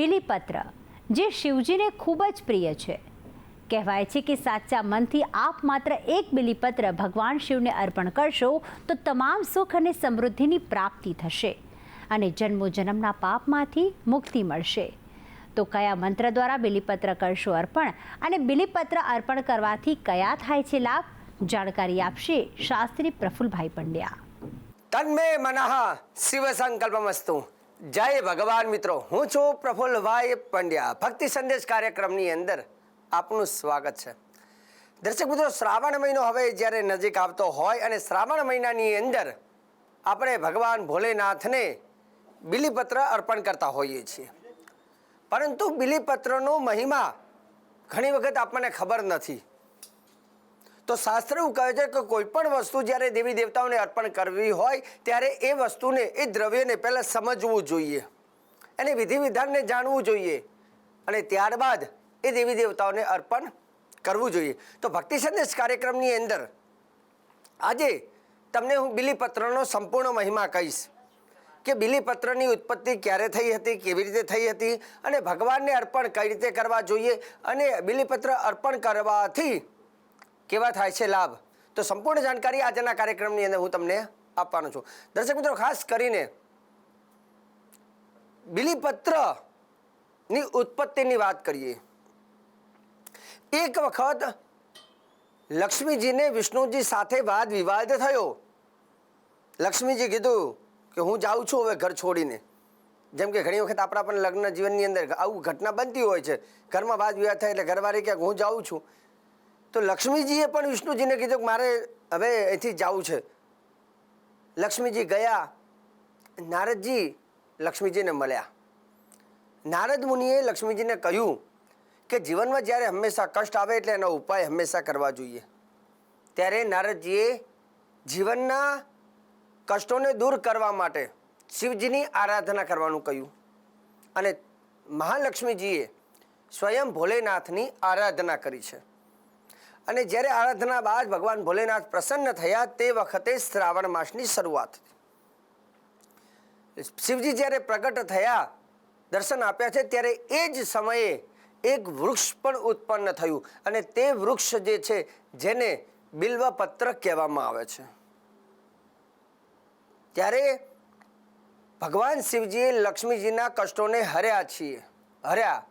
બિલીપત્ર, જે શિવજીને ખૂબ જ પ્રિય છે. કહેવાય છે કે સાચા મનથી આપ માત્ર એક બિલીપત્ર ભગવાન શિવને અર્પણ કરશો, તો તમામ સુખ અને સમૃદ્ધિની પ્રાપ્તિ થશે અને જન્મો જન્મના પાપમાંથી મુક્તિ મળશે. તો કયા મંત્ર દ્વારા બિલીપત્ર કરશો અર્પણ અને બિલીપત્ર અર્પણ કરવાથી કયા થાય છે લાભ? જાણકારી આપશે શાસ્ત્રી પ્રફુલભાઈ પંડ્યા. તન્મે મનઃ શિવ સંકલ્પમસ્તુ. જય ભગવાન મિત્રો, હું છું પ્રફુલ્લભાઈ પંડ્યા. ભક્તિ સંદેશ કાર્યક્રમની અંદર આપનું સ્વાગત છે. દર્શક મિત્રો, શ્રાવણ મહિનો હવે જ્યારે નજીક આવતો હોય અને શ્રાવણ મહિનાની અંદર આપણે ભગવાન ભોલેનાથને બિલીપત્ર અર્પણ કરતા હોઈએ છીએ. પરંતુ બિલીપત્રનો મહિમા ઘણી વખત આપણને ખબર નથી. તો શાસ્ત્ર એવું કહે છે કે કોઈ પણ વસ્તુ જ્યારે દેવી દેવતાઓને અર્પણ કરવી હોય, ત્યારે એ વસ્તુને, એ દ્રવ્યને પહેલાં સમજવું જોઈએ. એને વિધિ વિધાનને જાણવું જોઈએ. અને ત્યારબાદ એ દેવી દેવતાઓને અર્પણ કરવું જોઈએ. તો ભક્તિ સંદેશ કાર્યક્રમની અંદર આજે તમને હું બિલીપત્રનો સંપૂર્ણ મહિમા કહીશ કે બિલીપત્રની ઉત્પત્તિ ક્યારે થઈ હતી, કેવી રીતે થઈ હતી અને ભગવાનને અર્પણ કઈ રીતે કરવા જોઈએ અને બિલીપત્ર અર્પણ કરવાથી કેવા થાય છે લાભ? તો સંપૂર્ણ જાણકારી આજના કાર્યક્રમની અંદર હું તમને આપવાનો છું. દર્શક મિત્રો, ખાસ કરીને બિલીપત્રની ઉત્પત્તિની વાત કરીએ. એક વખત લક્ષ્મીજીને વિષ્ણુજી સાથે વાદ વિવાદ થયો. લક્ષ્મીજી કીધું કે હું જાઉં છું હવે ઘર છોડીને. જેમ કે ઘણી વખત આપણા પણ લગ્ન જીવનની અંદર આવું ઘટના બનતી હોય છે. ઘરમાં વાદ વિવાદ થાય એટલે ઘરવાળી કે હું જાઉં છું. તો લક્ષ્મીજીએ પણ વિષ્ણુજીને કીધું કે મારે હવે અહીંથી જવું છે. લક્ષ્મીજી ગયા, નારદજી લક્ષ્મીજીને મળ્યા. નારદ મુનિએ લક્ષ્મીજીને કહ્યું કે જીવનમાં જ્યારે હંમેશા કષ્ટ આવે એટલે એનો ઉપાય હંમેશા કરવા જોઈએ. ત્યારે નારદજીએ જીવનના કષ્ટોને દૂર કરવા માટે શિવજીની આરાધના કરવાનું કહ્યું. અને મહાલક્ષ્મીજીએ સ્વયં ભોલેનાથની આરાધના કરી છે. અને જ્યારે આરાધના બાદ ભગવાન ભોલેનાથ પ્રસન્ન થયા તે વખતે શ્રાવણ માસની શરૂઆત શિવજી જ્યારે પ્રગટ થયા, દર્શન આપ્યા છે, ત્યારે એ જ સમયે એક વૃક્ષ પણ ઉત્પન્ન થયું અને તે વૃક્ષ જે છે, જેને બિલ્વપત્ર કહેવામાં આવે છે. ત્યારે ભગવાન શિવજીએ લક્ષ્મીજીના કષ્ટોને હર્યા છીએ, હર્યા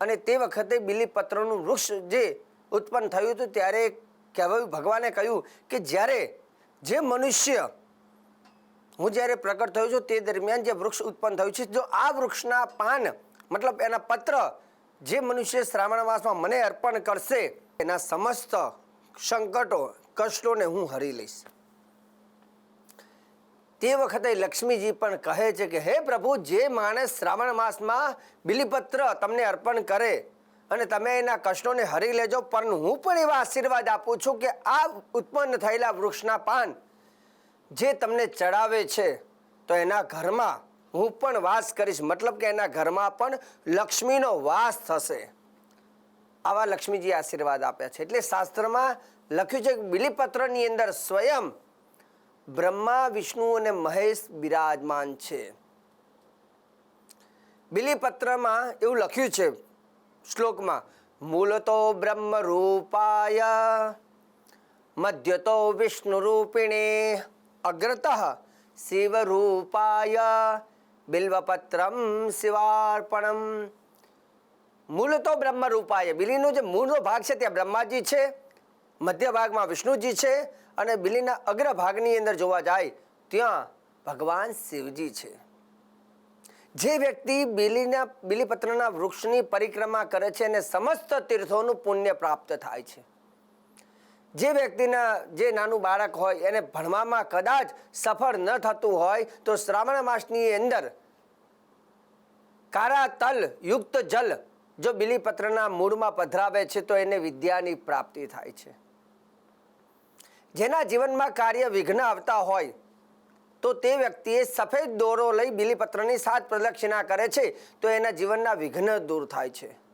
અને તે વખતે બિલીપત્રનું વૃક્ષ જે ઉત્પન્ન થયું હતું ત્યારે કહેવાયું, ભગવાને કહ્યું કે જ્યારે જે મનુષ્ય, હું જ્યારે પ્રગટ થયો છું તે દરમિયાન જે વૃક્ષ ઉત્પન્ન થયું છે, જો આ વૃક્ષના પાન, મતલબ એના પત્ર જે મનુષ્ય શ્રાવણ માસમાં મને અર્પણ કરશે, એના સમસ્ત સંકટો, કષ્ટોને હું હરી લઈશ. તે વખતે લક્ષ્મીજી પણ કહે છે કે, હે પ્રભુ, જે માણસ શ્રાવણ માસમાં બિલીપત્ર તમને અર્પણ કરે અને તમે એના કષ્ટોને હરી લેજો, પણ હું પણ એવા આશીર્વાદ આપું છું કે આ ઉત્પન્ન થયેલા વૃક્ષના પાન જે તમને ચડાવે છે, તો એના ઘરમાં હું પણ વાસ કરીશ. મતલબ કે એના ઘરમાં પણ લક્ષ્મીનો વાસ થશે. આવા લક્ષ્મીજી આશીર્વાદ આપ્યા છે. એટલે શાસ્ત્રમાં લખ્યું છે કે બિલીપત્રની અંદર સ્વયં બ્રહ્મા, વિષ્ણુ અને મહેશ બિરાજમાન છે. બિલીપત્રમાં એવું લખ્યું છે શ્લોકમાં, મૂલતો બ્રહ્મ રૂપાય મધ્યતો વિષ્ણુ રૂપિણે અગ્રત શિવ રૂપાય બિલ્વપત્રમ શિવાર્પણમ. મૂળ તો બ્રહ્મ રૂપાય બિલીનો જે મૂળનો ભાગ છે ત્યાં બ્રહ્માજી છે, મધ્ય ભાગમાં વિષ્ણુજી છે અને બિલીના અગ્ર ભાગની અંદર જોવા જાય, ત્યાં ભગવાન શિવજી છે. જે વ્યક્તિ બિલીના બિલીપત્રના વૃક્ષની પરિક્રમા કરે છે અને સમસ્ત તીર્થોનું પુણ્ય પ્રાપ્ત થાય છે. જે વ્યક્તિના, જે નાનું બાળક હોય એને ભણવામાં કદાચ સફળ ન થતું હોય તો શ્રાવણ માસની અંદર કારા તલ યુક્ત જલ જો બિલીપત્રના મૂળમાં પધરાવે છે તો એને વિદ્યાની પ્રાપ્તિ થાય છે. જેના જીવનમાં કાર્ય વિઘ્ન આવતા હોય તો તે વ્યક્તિએ સફેદ દોરો લઈ બિલીપત્રની સાત પ્રદક્ષિણા કરે છે. તો એના જીવનના વિઘ્ન દૂર થાય છે.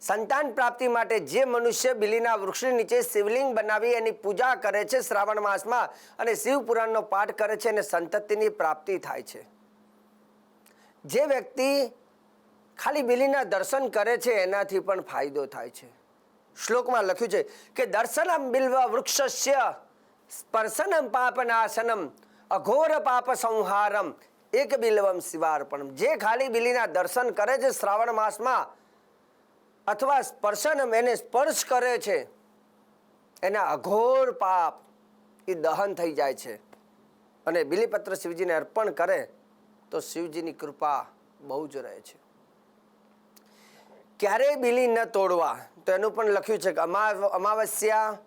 સંતાન પ્રાપ્તિ માટે જે મનુષ્ય બિલીના વૃક્ષની નીચે શિવલિંગ બનાવી એની પૂજા કરે છે શ્રાવણ માસમાં અને શિવ પુરાણનો પાઠ કરે છે અને સંતતિની પ્રાપ્તિ થાય છે. જે વ્યક્તિ ખાલી બિલીના દર્શન કરે છે એનાથી પણ ફાયદો થાય છે. શ્લોકમાં લખ્યું છે કે દર્શનમ બિલ્વ વૃક્ષસ્ય સ્પર્શનમ પાપનાશનમ અઘોર પાપ સંહારમ, એક બિલવમ શિવાર્પણમ. જે ખાલી બિલીના દર્શન કરે છે શ્રાવણ માસમાં, અથવા સ્પર્શનમ એને સ્પર્શ કરે છે, એના અઘોર પાપ એ દહન થઈ જાય છે. અને બિલીપત્ર શિવજીને અર્પણ કરે, તો શિવજીની કૃપા બહુ જ રહે છે. ક્યારેય બિલી ન તોડવા, તો એનું પણ લખ્યું છે કે અમા અમાવસ્યા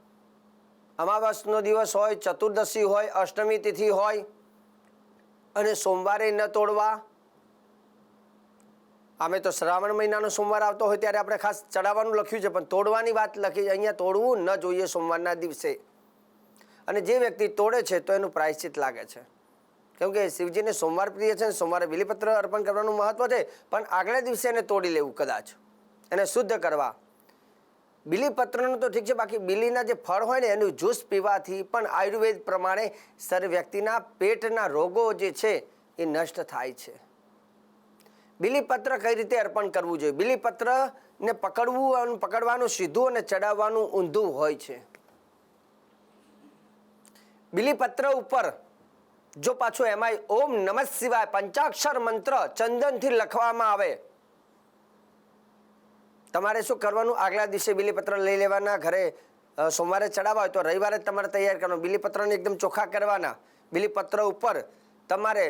અમાવસનો દિવસ હોય, ચતુર્દશી હોય, અષ્ટમી તિથિ હોય અને સોમવારે ન તોડવા. અમે તો શ્રાવણ મહિનાનો સોમવાર આવતો હોય ત્યારે આપણે ખાસ ચડાવવાનું લખ્યું છે, પણ તોડવાની વાત લખી અહીંયા તોડવું ન જોઈએ સોમવારના દિવસે. અને જે વ્યક્તિ તોડે છે તો એનું પ્રાયશ્ચિત લાગે છે. કેમ કે શિવજીને સોમવાર પ્રિય છે અને સોમવારે બિલીપત્ર અર્પણ કરવાનું મહત્વ છે, પણ આગલા દિવસે એને તોડી લેવું કદાચ. એને શુદ્ધ કરવા. બિલીપત્રનું તો ઠીક છે, બાકી બિલીના જે ફળ હોય ને, એનું જ્યુસ પીવાથી પણ આયુર્વેદ પ્રમાણે સર વ્યક્તિના પેટના રોગો જે છે, એ નષ્ટ થાય છે. બિલીપત્ર કઈ રીતે અર્પણ કરવું જોઈએ? બિલીપત્ર ને પકડવું, પકડવાનું સીધું અને ચડાવવાનું ઊંધું હોય છે. બિલીપત્ર ઉપર જો પાછું એમાંય ઓમ નમઃ શિવાય પંચાક્ષર મંત્ર ચંદનથી લખવામાં આવે. તમારે શું કરવાનું? આગલા દિવસે બિલીપત્ર લઈ લેવાના, ઘરે સોમવારે ચડાવવા હોય તો રવિવારે તમારે તૈયાર કરવાનું. બિલીપત્રને એકદમ ચોખ્ખા કરવાના. બિલીપત્ર ઉપર તમારે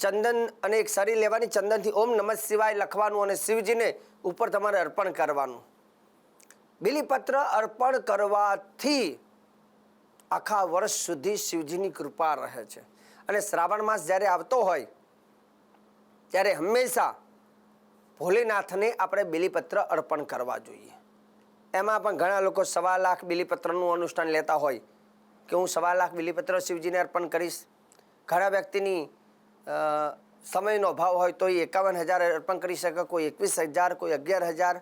ચંદન અને એક સરી લેવાની, ચંદનથી ઓમ નમઃ શિવાય લખવાનું અને શિવજીને ઉપર તમારે અર્પણ કરવાનું. બિલીપત્ર અર્પણ કરવાથી આખા વર્ષ સુધી શિવજીની કૃપા રહે છે. અને શ્રાવણ માસ જ્યારે આવતો હોય, ત્યારે હંમેશા ભોલેનાથને આપણે બિલીપત્ર અર્પણ કરવા જોઈએ. એમાં પણ ઘણા લોકો સવા લાખ બિલીપત્રનું અનુષ્ઠાન લેતા હોય કે હું સવા લાખ બિલીપત્ર શિવજીને અર્પણ કરીશ. ઘણા વ્યક્તિની સમયનો અભાવ હોય તો એ એકાવન હજાર અર્પણ કરી શકે, કોઈ એકવીસ હજાર, કોઈ અગિયાર હજાર,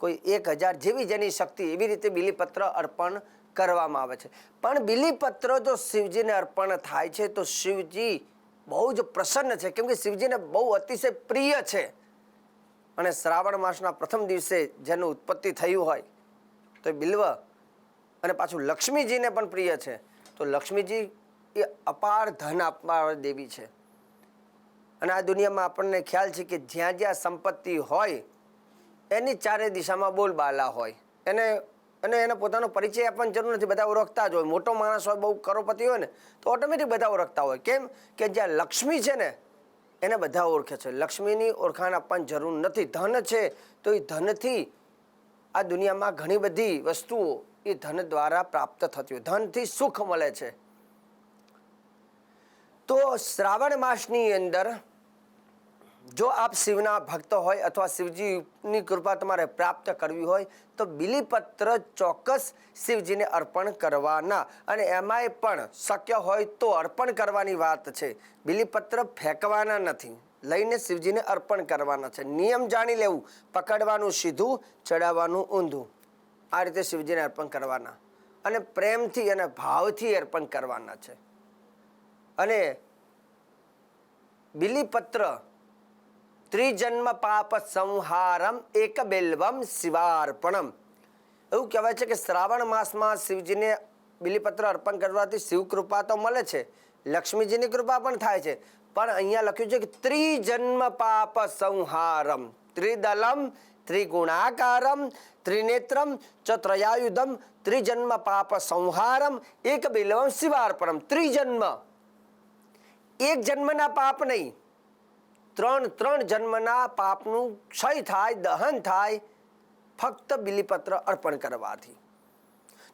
કોઈ એક હજાર જેવી જેની શક્તિ એવી રીતે બિલીપત્ર અર્પણ કરવામાં આવે છે. પણ બિલીપત્ર જો શિવજીને અર્પણ થાય છે તો શિવજી બહુ જ પ્રસન્ન છે. કેમ કે શિવજીને બહુ અતિશય પ્રિય છે. અને શ્રાવણ માસના પ્રથમ દિવસે જેનું ઉત્પત્તિ થયું હોય, તો એ બિલ્વ અને પાછું લક્ષ્મીજીને પણ પ્રિય છે. તો લક્ષ્મીજી એ અપાર ધન આપનાર દેવી છે. અને આ દુનિયામાં આપણને ખ્યાલ છે કે જ્યાં જ્યાં સંપત્તિ હોય, એની ચારે દિશામાં બોલબાલા હોય. એને અને એને પોતાનો પરિચય આપવાની જરૂર નથી, બધા ઓળખતા જ હોય. મોટો માણસ હોય, બહુ કરોડપતિ હોય ને, તો ઓટોમેટિક બધા ઓળખતા હોય. કેમ? કે જ્યાં લક્ષ્મી છે ને એને બધા ઓળખે છે. લક્ષ્મીની ઓળખાણ આપવાની જરૂર નથી. ધન છે તો એ ધનથી આ દુનિયામાં ઘણી બધી વસ્તુઓ એ ધન દ્વારા પ્રાપ્ત થતી હોય. ધનથી સુખ મળે છે. તો શ્રાવણ માસની અંદર જો આપ શિવના ભક્ત હોય અથવા શિવજીની કૃપા તમારે પ્રાપ્ત કરવી હોય, તો બિલીપત્ર ચોક્કસ શિવજીને અર્પણ કરવાના. અને એમાંય પણ શક્ય હોય તો અર્પણ કરવાની વાત છે. બિલીપત્ર ફેંકવાના નથી. લઈને શિવજીને અર્પણ કરવાના છે. નિયમ જાણી લેવું, પકડવાનું સીધું, ચડાવવાનું ઊંધું. આ રીતે શિવજીને અર્પણ કરવાના. અને પ્રેમથી અને ભાવથી અર્પણ કરવાના છે. અને બિલીપત્ર ત્રિજન્મ પાપ સંહારમ એક બેલ્વમ શિવાર્પણમ. એવું કહેવાય છે કે શ્રાવણ માસમાં શિવજીને બિલીપત્ર અર્પણ કરવાથી શિવ કૃપા તો મળે છે, લક્ષ્મીજીની કૃપા પણ થાય છે. પણ અહીંયા લખ્યું છે કે ત્રિજન્મ પાપ સંહારમ, ત્રિદલમ, ત્રિગુણાકારમ, ત્રિનેત્રમ ચ ત્રયાયુધમ ત્રિજન્મ પાપ સંહારમ એક બિલવમ શિવાર્પણમ. ત્રિજન્મ. એક જન્મના પાપ નહીં ત્રણ ત્રણ જન્મના પાપનું ક્ષય થાય, દહન થાય, ફક્ત બિલીપત્ર અર્પણ કરવાથી.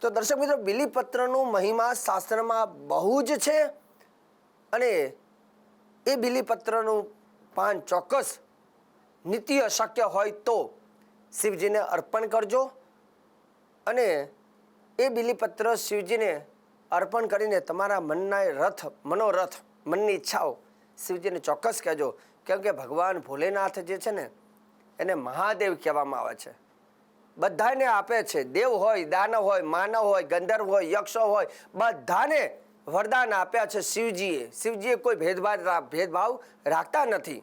તો દર્શક મિત્રો, બિલીપત્રનું મહિમા શાસ્ત્રમાં બહુ જ છે અને એ બિલીપત્રનું પાન ચોક્કસ નિત્ય શક્ય હોય તો શિવજીને અર્પણ કરજો અને એ બિલીપત્ર શિવજીને અર્પણ કરીને તમારા મનના રથ, મનોરથ, મનની ઈચ્છાઓ શિવજીને ચોક્કસ કહેજો. કેમ કે ભગવાન ભોલેનાથ જે છે ને, એને મહાદેવ કહેવામાં આવે છે. બધાને આપે છે. દેવ હોય દાનવ હોય માનવ હોય, ગંધર્વ હોય, યક્ષો હોય, બધાને વરદાન આપ્યા છે શિવજીએ. શિવજીએ કોઈ ભેદભાવ ભેદભાવ રાખતા નથી.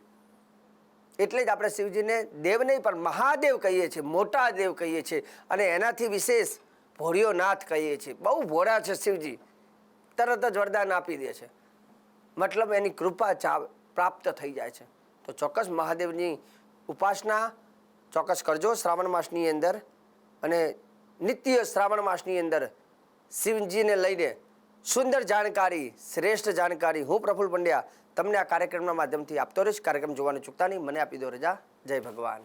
એટલે જ આપણે શિવજીને દેવ નહીં, પણ મહાદેવ કહીએ છીએ, મોટા દેવ કહીએ છીએ. અને એનાથી વિશેષ ભોળિયો નાથ કહીએ છીએ. બહુ ભોળા છે શિવજી. તરત જ વરદાન આપી દે છે. મતલબ એની કૃપા ચા પ્રાપ્ત થઈ જાય છે. તો ચોક્કસ મહાદેવની ઉપાસના ચોક્કસ કરજો શ્રાવણ માસની અંદર અને નિત્ય શ્રાવણ માસની અંદર શિવજીને લઈને સુંદર જાણકારી, શ્રેષ્ઠ જાણકારી હું પ્રફુલ્લ પંડ્યા તમને આ કાર્યક્રમના માધ્યમથી આપતો રહીશ. કાર્યક્રમ જોવાનું ચૂકતા નહીં. મને આપી દો રજા. જય ભગવાન.